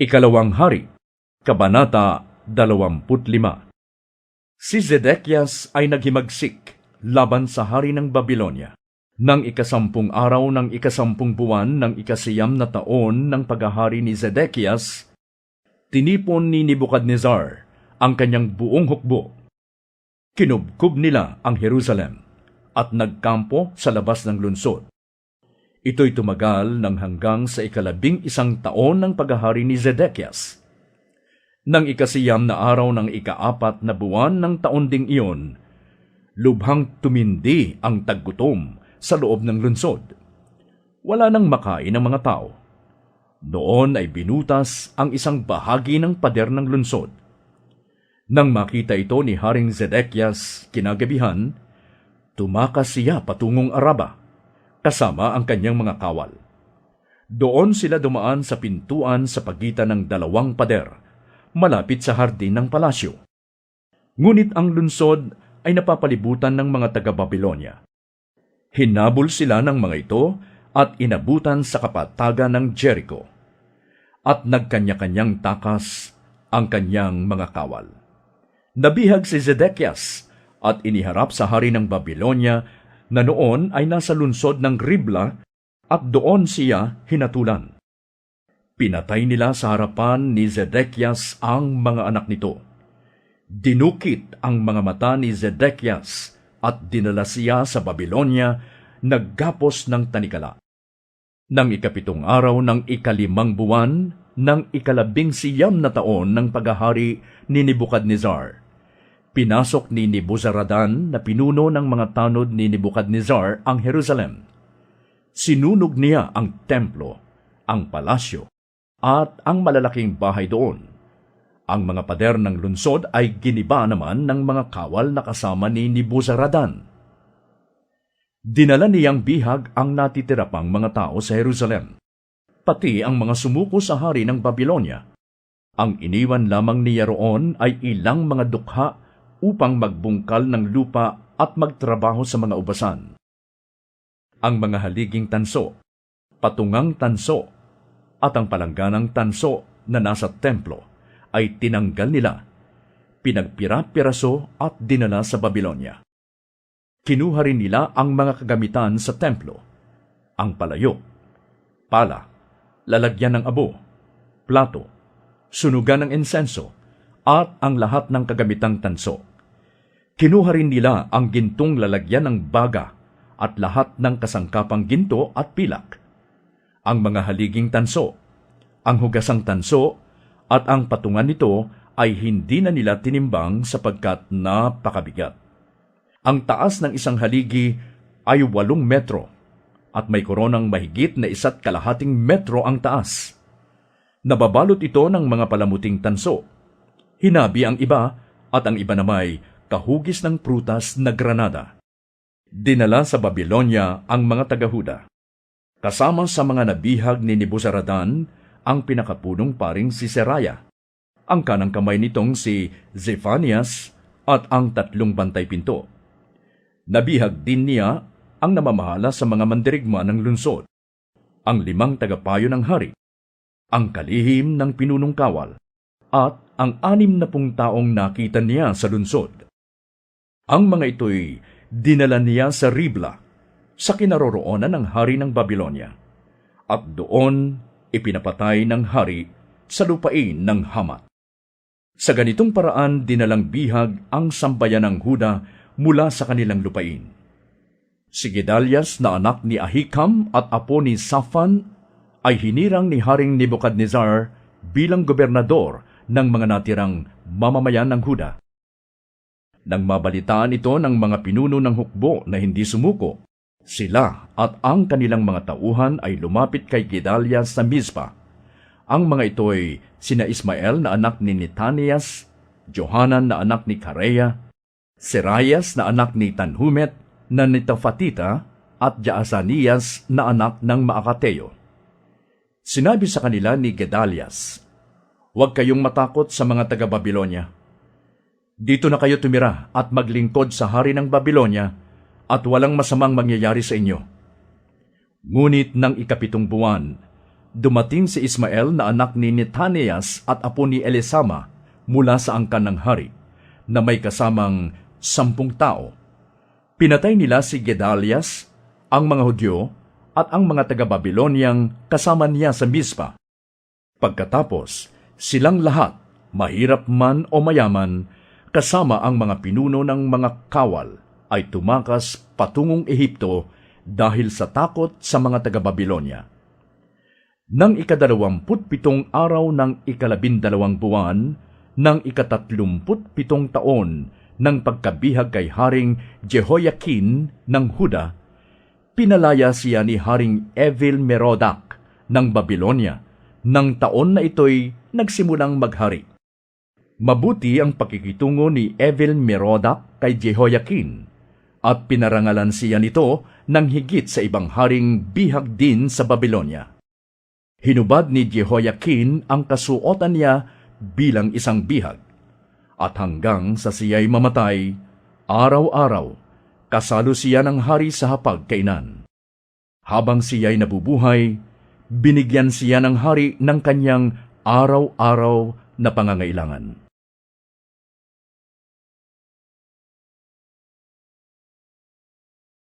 Ikalawang Hari, Kabanata 25 Si Zedekias ay naghimagsik laban sa hari ng Babylonia. Nang ikasampung araw ng ikasampung buwan ng ikasiyam na taon ng paghahari ni Zedekias, tinipon ni Nebuchadnezzar ang kanyang buong hukbo. Kinubkob nila ang Jerusalem at nagkampo sa labas ng lunsod. Ito'y tumagal ng hanggang sa ikalabing isang taon ng paghahari ni Zedekias. Nang ikasiyam na araw ng ikaapat na buwan ng taon ding iyon, lubhang tumindi ang taggutom sa loob ng lunsod. Wala nang makain ang mga tao. Noon ay binutas ang isang bahagi ng pader ng lunsod. Nang makita ito ni Haring Zedekias kinagabihan, tumakas siya patungong Araba, kasama ang kanyang mga kawal. Doon sila dumaan sa pintuan sa pagitan ng dalawang pader, malapit sa hardin ng palasyo. Ngunit ang lunsod ay napapalibutan ng mga taga-Babylonia. Hinabol sila ng mga ito at inabutan sa kapatagan ng Jericho. At nagkanya-kanyang takas ang kanyang mga kawal. Nabihag si Zedekias at iniharap sa hari ng Babylonia na noon ay nasa lunsod ng Ribla at doon siya hinatulan. Pinatay nila sa harapan ni Zedekias ang mga anak nito. Dinukit ang mga mata ni Zedekias at dinala siya sa Babylonia naggapos ng tanikala. Nang ikapitong araw ng ikalimang buwan ng ikalabing siyam na taon ng paghahari ni Nebuchadnezzar, pinasok ni Nebuzaradan na pinuno ng mga tanod ni Nebuchadnezzar ang Jerusalem. Sinunog niya ang templo, ang palasyo, at ang malalaking bahay doon. Ang mga pader ng lunsod ay giniba naman ng mga kawal na kasama ni Nebuzaradan. Dinala niyang bihag ang natitira pang mga tao sa Jerusalem, pati ang mga sumuko sa hari ng Babylonia. Ang iniwan lamang niya roon ay ilang mga dukha upang magbungkal ng lupa at magtrabaho sa mga ubasan. Ang mga haliging tanso, patungang tanso, at ang palangganang tanso na nasa templo ay tinanggal nila, pinagpira-piraso at dinala sa Babylonia. Kinuha rin nila ang mga kagamitan sa templo, ang palayo, pala, lalagyan ng abo, plato, sunugan ng insenso, at ang lahat ng kagamitang tanso. Kinuha rin nila ang gintong lalagyan ng baga at lahat ng kasangkapang ginto at pilak, ang mga haliging tanso, ang hugasang tanso, at ang patungan nito ay hindi na nila tinimbang sapagkat napakabigat. Ang taas ng isang haligi ay walong metro at may koronang mahigit na isa't kalahating metro ang taas. Nababalot ito ng mga palamuting tanso. Hinabi ang iba at ang iba namay kahugis ng prutas na granada. Dinala sa Babylonia ang mga tagahuda. Kasama sa mga nabihag ni Nebuzaradan ang pinakapunong paring si Seraya, ang kanang kamay nitong si Zephanias at ang tatlong bantay pinto. Nabihag din niya ang namamahala sa mga mandirigma ng lunsod, ang limang tagapayo ng hari, ang kalihim ng pinunong kawal, at ang anim na pung taong nakita niya sa lunsod. Ang mga ito'y dinala niya sa Ribla, sa kinaroroonan ng hari ng Babylonia, at doon ipinapatay ng hari sa lupain ng Hamat. Sa ganitong paraan dinalang bihag ang sambayan ng Huda mula sa kanilang lupain. Si Gedalias na anak ni Ahikam at apo ni Safan ay hinirang ni Haring Nebuchadnezzar bilang gobernador ng mga natirang mamamayan ng Huda. Nang mabalitaan ito ng mga pinuno ng hukbo na hindi sumuko, sila at ang kanilang mga tauhan ay lumapit kay Gedalias sa Mizpa. Ang mga ito ay sina Ismael na anak ni Netanias, Johanan na anak ni Kareya, Serayas na anak ni Tanhumet na Nitafatita at Jaasanias na anak ng Maakateo. Sinabi sa kanila ni Gedalias, Huwag kayong matakot sa mga taga-Babylonia. Dito na kayo tumira at maglingkod sa hari ng Babylonia at walang masamang mangyayari sa inyo. Ngunit ng ikapitong buwan, dumating si Ismael na anak ni Netanias at apo ni Elisama mula sa angkan ng hari, na may kasamang sampung tao. Pinatay nila si Gedalias, ang mga Hudyo, at ang mga taga-Babilonyang kasama niya sa Mispa. Pagkatapos, silang lahat, mahirap man o mayaman, kasama ang mga pinuno ng mga kawal, ay tumakas patungong Ehipto dahil sa takot sa mga taga-Babilonya. Nang ikadalawamput pitong araw ng ikalabindalawang buwan, ng ikatatlumput pitong taon ng pagkabihag kay Haring Jehoiakin ng Huda, pinalaya siya ni Haring Evil Merodak ng Babylonia nang taon na ito'y nagsimulang maghari. Mabuti ang pakikitungo ni Evil Merodak kay Jehoiakin at pinarangalan siya nito ng higit sa ibang haring bihag din sa Babylonia. Hinubad ni Jehoiakin ang kasuotan niya bilang isang bihag at hanggang sa siya'y mamatay, araw-araw, kasalo siya ng hari sa hapag kainan. Habang siya'y nabubuhay, binigyan siya ng hari ng kanyang araw-araw na pangangailangan.